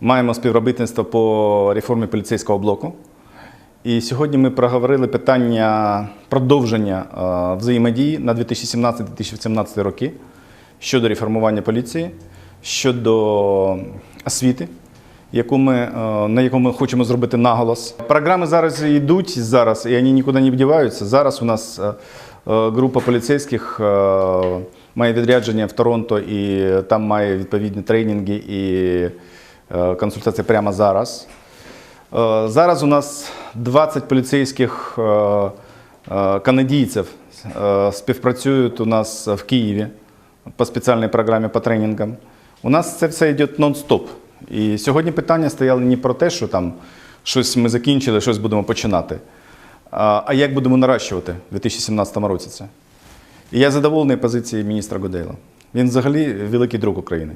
маємо співробітництво по реформі поліцейського блоку. І сьогодні ми проговорили питання продовження е, взаємодії на 2017-2018 роки щодо реформування поліції, щодо освіти, яку ми, е, на яку ми хочемо зробити наголос. Програми зараз йдуть зараз, і вони нікуди не вдіваються. Зараз у нас е, група поліцейських має відрядження в Торонто, і там має відповідні тренінги і консультації прямо зараз. Е, Зараз у нас 20 поліцейських е, е, канадійців е, співпрацюють у нас в Києві по спеціальній програмі по тренінгам. У нас це все йде нон-стоп. І сьогодні питання стояли не про те, що там щось ми закінчили, щось будемо починати, а як будемо наращувати в 2017 році це. І я задоволений позицією міністра Гудейла. Він взагалі великий друг України.